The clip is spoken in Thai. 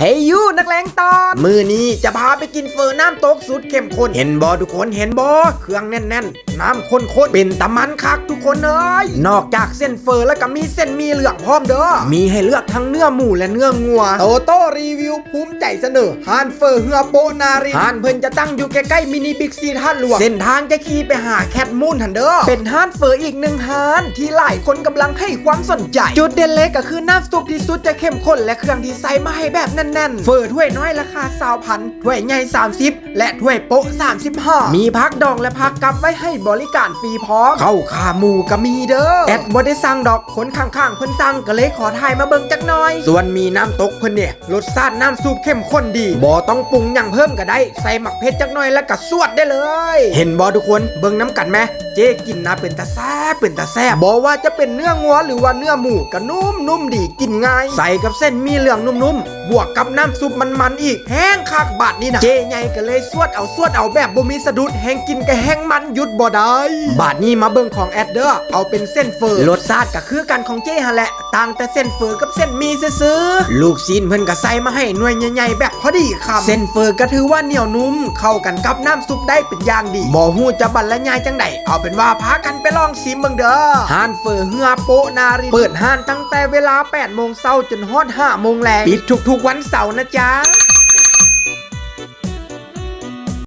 เฮ้ยยูนักเลงตอนมือนี้จะพาไปกินเฟอร์น้ำตกสุดเข้มข้นเห็นบอทุกคนเห็นบอเครื่องแน่นๆ น้ำข้นๆ เป็นตะมันคักทุกคนเอ้ยนอกจากเส้นเฟอร์แล้วก็มีเส้นมีเหลืองพร้อมเด้อ มีให้เลือกทั้งเนื้อหมูและเนื้องัว โตโต้รีวิวภูมิใจเสนอฮานเฟอร์เฮือโปนาริฮานเพิ่นจะตั้งอยู่ใกล้ๆมินิบิ๊กซีท่าหลวง เส้นทางจะขี่ไปหาแคทมูนทันเด้อเป็นฮานเฟอร์อีกหนึ่งฮานที่หลายคนกำลังให้ความสนใจ จุดเด่นเล็กก็คือน้ำซุปที่สุดจะเข้มข้นและเครื่องที่ใส่มาให้แบบแน่นๆ เฟอร์ถ้วยน้อยราคาสาวพันถ้วยใหญ่30 และถ้วยโป๊ะ35 มีพักดองและพักกับไว้ให้บริการฟรีพร้อม เข้าขาหมูก็มีเด้อแอดบ่ได้สั่งดอกคนข้างๆเพิ่นสั่งก็เลยขอถ่ายมาเบิ่งจักหน่อย ส่วนมีน้ำตกเพิ่นเนี่ยรสชาติน้ำซุปเข้มข้นดีบ่ต้องปรุงหยังเพิ่มก็ได้ ใส่หมักเผ็ดจักหน่อยแล้วก็สวดได้เลย เห็นบ่ทุกคนเบิ่งน้ำกันไหมเจ๊กินนะเป็นตาแซ่บเป็นตาแซ่บบ่ว่าจะเป็นเนื้องัวหรือว่าเนื้อหมูก็นุ่มนุ่มดีกินง่าย ใส่กับเส้นมีเหลืองนุ่มๆ บวกกับน้ำซุปมันๆอีก แห้งคักบาดนี่นะเจ๊ใหญ่ก็เลยสวดเอาสวดเอาแบบบ่มีสะดุดแห้งกินก็แห้งมันหยุดบ่ได้บาดนี้มาเบิ่งของแอดเดอร์เอาเป็นเส้นเฟอร์รสชาติก็คือกันของเจ๊หั่นแหละต่างแต่เส้นเฟอร์กับเส้นหมีซื่อๆลูกชิ้นเพิ่นก็ใส่มาให้หน่วยใหญ่ๆแบบพอดีคำเส้นเฟอร์ก็ถือว่าเหนียวนุ่มเข้ากันกับน้ำซุปได้เป็นอย่างดีบ่ฮู้จะบรรยายจังไดเอาเป็นว่าพากันไปลองชิมเบิ่งเด้อห้านเฟอร์เฮือโปะนารินเปิดห้านตั้งแต่เวลา8โมงเช้าจนฮอด5โมงแลงปิดทุกๆวันเสาร์นะจ๊ะ